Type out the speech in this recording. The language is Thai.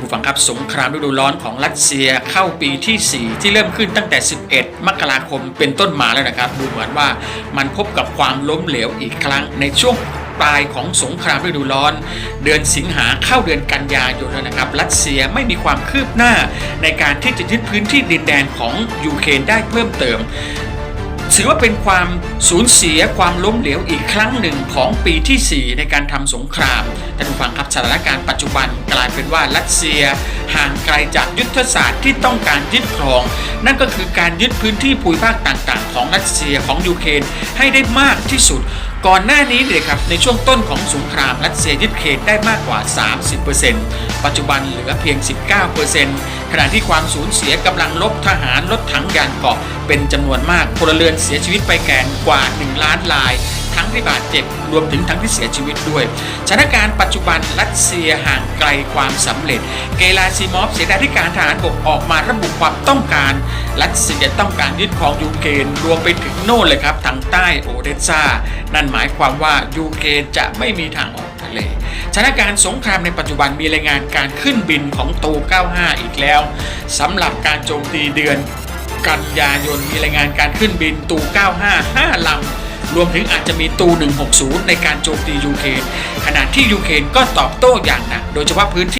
ผู้ฟังครับสงครามฤดูร้อนของรัสเซียเข้าปีที่ 4 ที่เริ่มขึ้นตั้งแต่ 11 มกราคมเป็นต้นมาแล้วนะครับ ดูเหมือนว่ามันพบกับความล้มเหลวอีกครั้งในช่วงปลายของสงครามฤดูร้อน เดือนสิงหาเข้าเดือนกันยายนแล้วนะครับ รัสเซียไม่มีความคืบหน้าในการที่จะยึดพื้นที่ดินแดนของยูเครนได้เพิ่มเติม ถือว่าเป็นความสูญเสียความล้มเหลวอีกครั้งหนึ่งของปีที่ 4 ในการทำสงครามท่านผู้ฟังครับสถานการณ์ปัจจุบันกลายเป็นว่ารัสเซีย ห่างไกลจากยุทธศาสตร์ที่ต้องการยึดครอง นั่นก็คือการยึดพื้นที่ภูมิภาคต่างๆ ของรัสเซียของยูเครนให้ได้มากที่สุด ก่อนหน้านี้เลยครับในช่วงต้นของสงครามรัสเซียยึดเขตได้มากกว่า 30%ปัจจุบันเหลือเพียง 19%ขณะที่ความสูญเสียกำลังลบทหารรถถังยานเกาะเป็นจำนวนมากพลเรือนเสียชีวิตไปแก่กว่า 1 ล้านราย ทั้งที่บาดเจ็บรวมถึงทั้งที่เสียชีวิตด้วยสถานการณ์ปัจจุบันรัสเซียห่างไกลความสำเร็จ เกลาซิมอฟเสนาธิการทหารบกออกมาระบุความต้องการรัสเซียต้องการยึดครองยูเครนรวมไปถึงโน่นเลยครับทางใต้โอเดสซา นั่นหมายความว่ายูเครนจะไม่มีทางออกทะเลสถานการณ์สงครามในปัจจุบันมีรายงานการขึ้นบินของตู 95 อีกแล้วสำหรับการโจมตีเดือนกันยายนมีรายงานการขึ้นบินตู 95 5ลำรวมถึงอาจจะมีตู 160 ในการโจมตียูเครนขณะที่ยูเครนก็ตอบโต้อย่างหนักโดยเฉพาะพื้นที่